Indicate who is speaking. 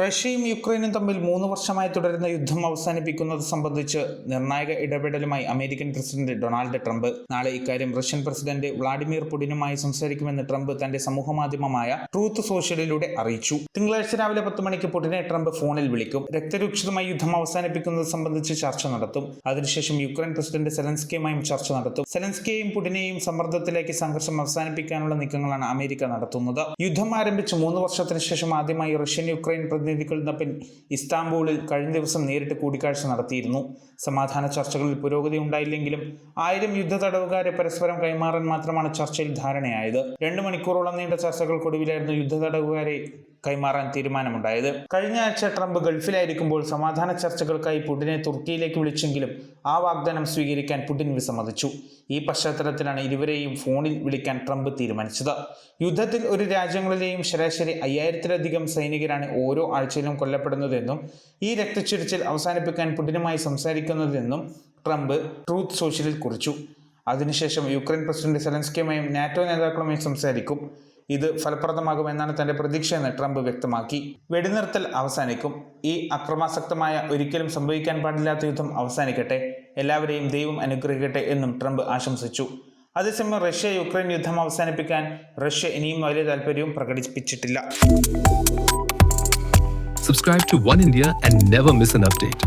Speaker 1: റഷ്യയും യുക്രൈനും തമ്മിൽ മൂന്ന് വർഷമായി തുടരുന്ന യുദ്ധം അവസാനിപ്പിക്കുന്നത് സംബന്ധിച്ച് നിർണായക ഇടപെടലുമായി അമേരിക്കൻ പ്രസിഡന്റ് ഡൊണാൾഡ് ട്രംപ്. നാളെ ഇക്കാര്യം റഷ്യൻ പ്രസിഡന്റ് വ്ളാഡിമിർ പുടിനുമായി സംസാരിക്കുമെന്ന് ട്രംപ് തന്റെ സമൂഹമാധ്യമമായ ട്രൂത്ത് സോഷ്യലിലൂടെ അറിയിച്ചു. തിങ്കളാഴ്ച രാവിലെ പത്ത് മണിക്ക് പുടിനെ ട്രംപ് ഫോണിൽ വിളിക്കും. രക്തരൂക്ഷിതമായി യുദ്ധം അവസാനിപ്പിക്കുന്നത് സംബന്ധിച്ച് ചർച്ച നടത്തും. അതിനുശേഷം യുക്രൈൻ പ്രസിഡന്റ് സെലൻസ്കിയുമായും ചർച്ച നടത്തും. സെലൻസ്കിയെയും പുടിനെയും സമ്മർദ്ദത്തിലേക്ക് സംഘർഷം അവസാനിപ്പിക്കാനുള്ള നീക്കങ്ങളാണ് അമേരിക്ക നടത്തുന്നത്. യുദ്ധം ആരംഭിച്ച് മൂന്ന് വർഷത്തിന് ശേഷം ആദ്യമായി റഷ്യൻ യുക്രൈൻ പ്രതിനിധികൾ തമ്മിൽ ഇസ്താംബൂളിൽ കഴിഞ്ഞ ദിവസം നേരിട്ട് കൂടിക്കാഴ്ച നടത്തിയിരുന്നു. സമാധാന ചർച്ചകളിൽ പുരോഗതി ഉണ്ടായില്ലെങ്കിലും ആയിരം യുദ്ധ തടവുകാരെ പരസ്പരം കൈമാറാൻ മാത്രമാണ് ചർച്ചയിൽ ധാരണയായത്. രണ്ട് മണിക്കൂറോളം നീണ്ട ചർച്ചകൾക്കൊടുവിലായിരുന്നു യുദ്ധ തടവുകാരെ കൈമാറാൻ തീരുമാനമുണ്ടായത് കഴിഞ്ഞ ആഴ്ച ട്രംപ് ഗൾഫിലായിരിക്കുമ്പോൾ സമാധാന ചർച്ചകൾക്കായി പുടിനെ തുർക്കിയിലേക്ക് വിളിച്ചെങ്കിലും ആ വാഗ്ദാനം സ്വീകരിക്കാൻ പുടിൻ വിസമ്മതിച്ചു. ഈ പശ്ചാത്തലത്തിലാണ് ഇരുവരെയും ഫോണിൽ വിളിക്കാൻ ട്രംപ് തീരുമാനിച്ചത്. യുദ്ധത്തിൽ ഒരു രാജ്യങ്ങളിലെയും ശരാശരി അയ്യായിരത്തിലധികം സൈനികരാണ് ഓരോ ആഴ്ചയിലും കൊല്ലപ്പെടുന്നതെന്നും ഈ രക്തച്ചൊരിച്ചിൽ അവസാനിപ്പിക്കാൻ പുടിനുമായി സംസാരിക്കുന്നതെന്നും ട്രംപ് ട്രൂത്ത് സോഷ്യലിൽ കുറിച്ചു. അതിനുശേഷം യുക്രൈൻ പ്രസിഡന്റ് സെലൻസ്കിയുമായും നാറ്റോ നേതാക്കളുമായും സംസാരിക്കും. ഇത് ഫലപ്രദമാകുമെന്നാണ് തന്റെ പ്രതീക്ഷയെന്ന് ട്രംപ് വ്യക്തമാക്കി. വെടിനിർത്തൽ അവസാനിക്കും. ഈ അക്രമാസക്തമായ ഒരിക്കലും സംഭവിക്കാൻ പാടില്ലാത്ത യുദ്ധം അവസാനിക്കട്ടെ. എല്ലാവരെയും ദൈവം അനുഗ്രഹിക്കട്ടെ എന്നും ട്രംപ് ആശംസിച്ചു. അതേസമയം റഷ്യ യുക്രൈൻ യുദ്ധം അവസാനിപ്പിക്കാൻ റഷ്യ ഇനിയും വലിയ താല്പര്യവും പ്രകടിപ്പിച്ചിട്ടില്ല.
Speaker 2: Subscribe to One India and never miss an update.